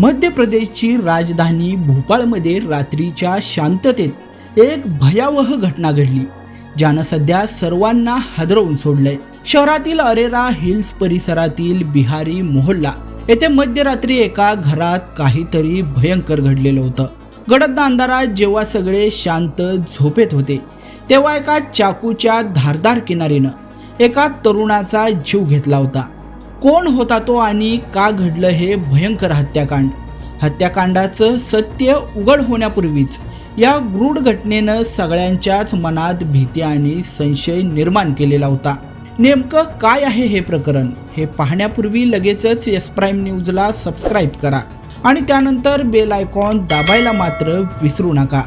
मध्य प्रदेशची राजधानी भोपाळमध्ये रात्रीच्या शांततेत एक भयावह घटना घडली ज्यानं सध्या सर्वांना हादरवून सोडलंय. शहरातील अरेरा हिल्स परिसरातील बिहारी मोहल्ला येथे मध्यरात्री एका घरात काहीतरी भयंकर घडलेलं होतं. गडद अंधारात जेव्हा सगळे शांत झोपेत होते तेव्हा एका चाकूच्या धारदार किनारीनं एका तरुणाचा जीव घेतला होता. कोण होता तो आणि का घडलं हे भयंकर हत्याकांड? हत्याकांडाचं सत्य उघड होण्यापूर्वीच या गृढ घटनेनं सगळ्यांच्याच मनात भीती आणि संशय निर्माण केलेला होता. नेमकं काय आहे हे प्रकरण? हे पाहण्यापूर्वी लगेचच एस प्राईम न्यूजला सबस्क्राईब करा आणि त्यानंतर बेल आयकॉन दाबायला मात्र विसरू नका.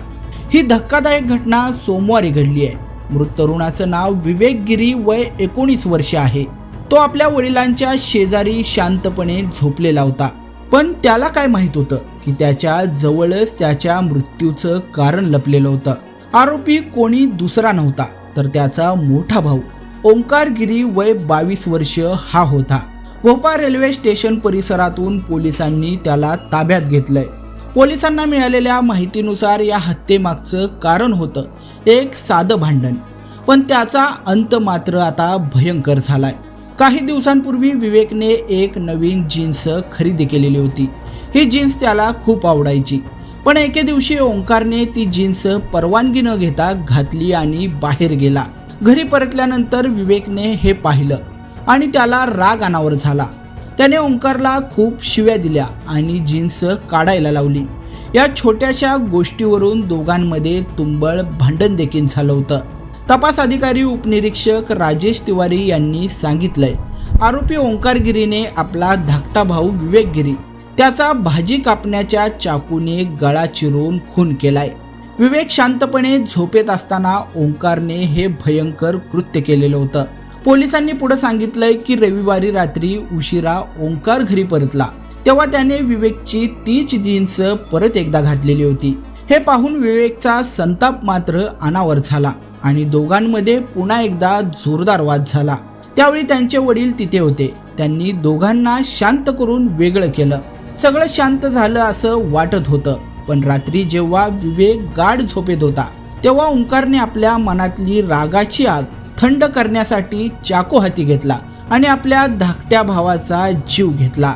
ही धक्कादायक घटना सोमवारी घडली आहे मृत तरुणाचं नाव विवेक गिरी वय एकोणीस वर्षे आहे. तो आपल्या वडिलांच्या शेजारी शांतपणे झोपलेला होता. पण त्याला काय माहीत होतं की त्याच्या जवळच त्याच्या मृत्यूचं कारण लपलेलं होतं. आरोपी कोणी दुसरा नव्हता तर त्याचा मोठा भाऊ. ओंकारगिरी वय बावीस वर्ष हा होता. भोपाळ रेल्वे स्टेशन परिसरातून पोलिसांनी त्याला ताब्यात घेतलंय. पोलिसांना मिळालेल्या माहितीनुसार या हत्येमागचं कारण होतं एक साधं भांडण. पण त्याचा अंत मात्र आता भयंकर झालाय. काही दिवसांपूर्वी विवेकने एक नवीन जीन्स खरेदी केलेली होती. ही जीन्स त्याला खूप आवडायची. पण एके दिवशी ओंकारने ती जीन्स परवानगी न घेता घातली आणि बाहेर गेला. घरी परतल्यानंतर विवेकने हे पाहिलं आणि त्याला राग अनावर झाला. त्याने ओंकारला खूप शिव्या दिल्या आणि जीन्स काढायला लावली. या छोट्याशा गोष्टीवरून दोघांमध्ये तुंबळ भांडण देखील झालं होतं. तपास अधिकारी उपनिरीक्षक राजेश तिवारी यांनी सांगितलंय आरोपी ओंकार गिरीने आपला धाकटा भाऊ विवेक गिरी त्याचा भाजी कापण्याच्या चाकूने गळा चिरून खून केलाय. विवेक शांतपणे झोपेत असताना ओंकारने हे भयंकर कृत्य केलेलं होतं. पोलिसांनी पुढे सांगितलंय की रविवारी रात्री उशिरा ओंकार घरी परतला. तेव्हा त्याने विवेकची तीच जीन्स परत एकदा घातलेली होती. हे पाहून विवेकचा संताप मात्र अनावर झाला. आणि दोघांमध्ये पुन्हा एकदा जोरदार वाद झाला. त्यावेळी त्यांचे वडील तिथे होते. त्यांनी दोघांना शांत करून वेगळं केलं. सगळं शांत झालं असं वाटत होतं. पण रात्री जेव्हा विवेक गाढ झोपेत होता तेव्हा ओंकारने आपल्या मनातली रागाची आग थंड करण्यासाठी चाकू हाती घेतला आणि आपल्या धाकट्या भावाचा जीव घेतला.